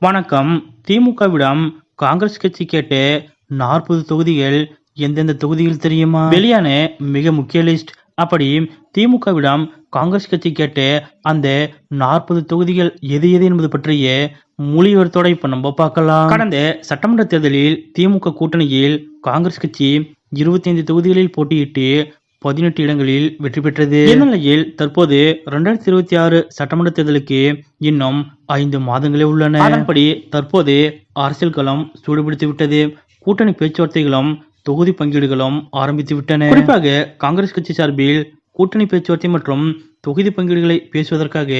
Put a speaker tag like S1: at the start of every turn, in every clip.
S1: வணக்கம். திமுகவிடம் காங்கிரஸ் கட்சி கேட்டு நாற்பது தொகுதிகள் எந்தெந்த தொகுதிகள் தெரியுமா? வெளியான மிக முக்கிய லிஸ்ட். அப்படி திமுகவிடம் காங்கிரஸ் கட்சி கேட்டு அந்த நாற்பது தொகுதிகள் எது எது என்பது பற்றிய மொழிவரத்தோட இப்ப நம்ம பார்க்கலாம். கடந்த சட்டமன்ற தேர்தலில் திமுக கூட்டணியில் காங்கிரஸ் கட்சி இருபத்தி ஐந்து தொகுதிகளில் போட்டியிட்டு பதினெட்டு இடங்களில் வெற்றி பெற்றது. இந்நிலையில் தற்போது இரண்டாயிரத்தி இருபத்தி ஆறு சட்டமன்ற தேர்தலுக்கு இன்னும் ஐந்து மாதங்களே உள்ளன. அதன்படி தற்போது அரசியல் களம் சூடுபிடித்து விட்டது. கூட்டணி பேச்சுவார்த்தைகளும் தொகுதி பங்கீடுகளும் ஆரம்பித்து விட்டன. குறிப்பாக காங்கிரஸ் கட்சி சார்பில் கூட்டணி பேச்சுவார்த்தை மற்றும் தொகுதி பங்கீடுகளை பேசுவதற்காக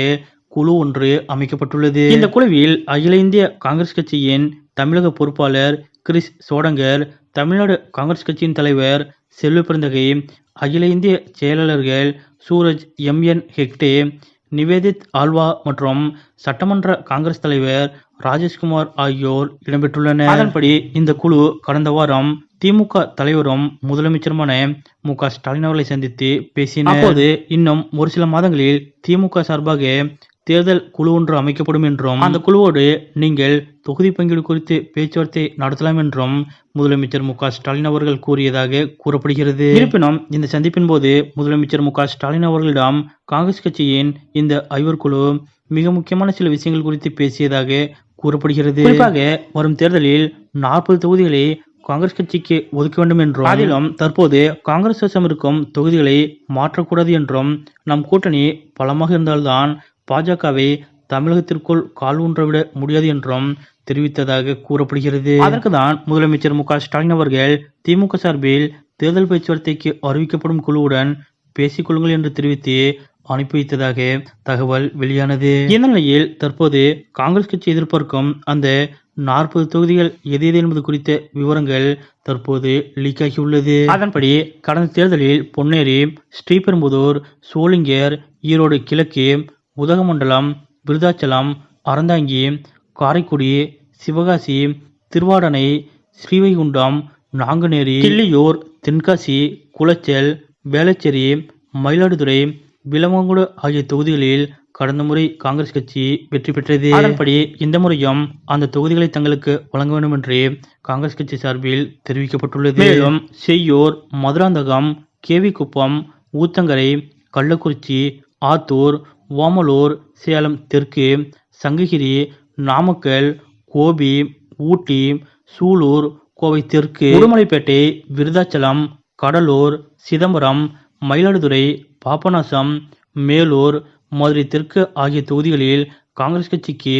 S1: குழு ஒன்று அமைக்கப்பட்டுள்ளது. இந்த குழுவில் அகில இந்திய காங்கிரஸ் கட்சியின் தமிழக பொறுப்பாளர் கிறிஸ் சோடங்கர் தமிழ்நாடு காங்கிரஸ் கட்சியின் தலைவர் செல்வ பிறந்தகை அகில இந்திய செயலாளர்கள் சூரஜ் எம். என். ஹெக்டே நிவேதித் ஆல்வா மற்றும் சட்டமன்ற காங்கிரஸ் தலைவர் ராஜேஷ்குமார் ஆகியோர் இடம்பெற்றுள்ளனர். அதன்படி இந்த குழு கடந்த வாரம் திமுக தலைவரும் முதலமைச்சருமான மு. க. ஸ்டாலின் அவர்களை சந்தித்து பேசினார். அப்போது இன்னும் ஒரு சில மாதங்களில் திமுக சார்பாக தேர்தல் குழு ஒன்று அமைக்கப்படும் என்றும் அந்த குழுவோடு நீங்கள் தொகுதி பங்கீடு குறித்து பேச்சுவார்த்தை நடத்தலாம் என்றும் முதலமைச்சர் மு ஸ்டாலின் அவர்கள் கூறியதாக கூறப்படுகிறது. இருப்பினும் இந்த சந்திப்பின் போது முதலமைச்சர் மு ஸ்டாலின் அவர்களிடம் காங்கிரஸ் கட்சியின் இந்த ஐவர் குழு மிக முக்கியமான சில விஷயங்கள் குறித்து பேசியதாக கூறப்படுகிறது. குறிப்பாக வரும் தேர்தலில் நாற்பது தொகுதிகளை காங்கிரஸ் கட்சிக்கு ஒதுக்க வேண்டும் என்றும் அதிலும் தற்போது காங்கிரஸ் வசம் இருக்கும் தொகுதிகளை மாற்றக்கூடாது என்றும் நம் கூட்டணி பலமாக இருந்தால்தான் பாஜகவை தமிழகத்திற்குள் கால் ஊன்றவிட முடியாது என்றும் தெரிவித்ததாக கூறப்படுகிறது. அதற்குதான் முதலமைச்சர் மு க ஸ்டாலின் அவர்கள் திமுக சார்பில் தேர்தல் பேச்சுவார்த்தைக்கு அறிவிக்கப்படும் குழுவுடன் பேசிக்கொள்ளுங்கள் என்று தெரிவித்து அனுப்பி வைத்ததாக தகவல் வெளியானது. இந்த நிலையில் தற்போது காங்கிரஸ் கட்சி எதிர்பார்க்கும் அந்த நாற்பது தொகுதிகள் எது எது என்பது குறித்த விவரங்கள் தற்போது லீக் ஆகியுள்ளது. அதன்படி கடந்த தேர்தலில் பொன்னேரி ஸ்ரீபெரும்புதூர் சோளிங்கர் ஈரோடு கிழக்கு உதகமண்டலம் விருதாச்சலம் அறந்தாங்கி காரைக்குடி சிவகாசி திருவாடனை ஸ்ரீவைகுண்டம் நாங்குநேரி கிள்ளியூர் தென்காசி குளச்சல் வேளச்சேரி மயிலாடுதுறை விலமங்குடு ஆகிய தொகுதிகளில் கடந்த முறை காங்கிரஸ் கட்சி வெற்றி பெற்றது. அதன்படி இந்த முறையும் அந்த தொகுதிகளை தங்களுக்கு வழங்க வேண்டும் என்று காங்கிரஸ் கட்சி சார்பில் தெரிவிக்கப்பட்டுள்ளது. மேலும் செய்யூர் மதுராந்தகம் கேவிக்குப்பம் ஊத்தங்கரை கள்ளக்குறிச்சி ஆத்தூர் ஓமலூர் சேலம் தெற்கு சங்ககிரி நாமக்கல் கோபி ஊட்டி சூலூர் கோவை தெற்கு உடுமலைப்பேட்டை விருதாச்சலம் கடலூர் சிதம்பரம் மயிலாடுதுறை பாபநாசம் மேலூர் மதுரை தெற்கு ஆகிய தொகுதிகளில் காங்கிரஸ் கட்சிக்கு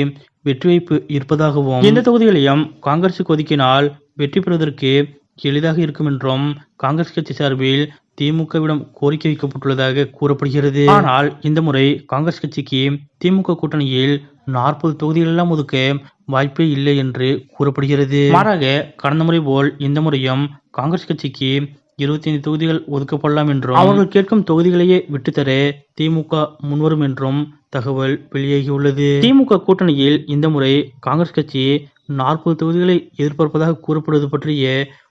S1: வெற்றி வாய்ப்பு இருப்பதாகவும் இந்த தொகுதிகளையும் காங்கிரசுக்கு ஒதுக்கினால் வெற்றி பெறுவதற்கு எளிதாக இருக்கும் என்றும் காங்கிரஸ் கட்சி சார்பில் திமுகவிடம் கோரிக்கை வைக்கப்பட்டுள்ளதாக கூறப்படுகிறது. ஆனால் இந்த முறை காங்கிரஸ் கட்சிக்கு திமுக கூட்டணியில் நாற்பது தொகுதிகளெல்லாம் ஒதுக்க வாய்ப்பே இல்லை என்று கூறப்படுகிறது. மாறாக கடந்த முறை போல் இந்த முறையும் காங்கிரஸ் கட்சிக்கு இருபத்தி ஐந்து தொகுதிகள் ஒதுக்கப்படலாம் என்றும் அவர்கள் கேட்கும் தொகுதிகளையே விட்டுத்தர திமுக முன்வரும் என்றும் தகவல் வெளியாகியுள்ளது. திமுக கூட்டணியில் இந்த முறை காங்கிரஸ் கட்சி நாற்பது தொகுதிகளை எதிர்பார்ப்பதாக கூறப்படுவது பற்றிய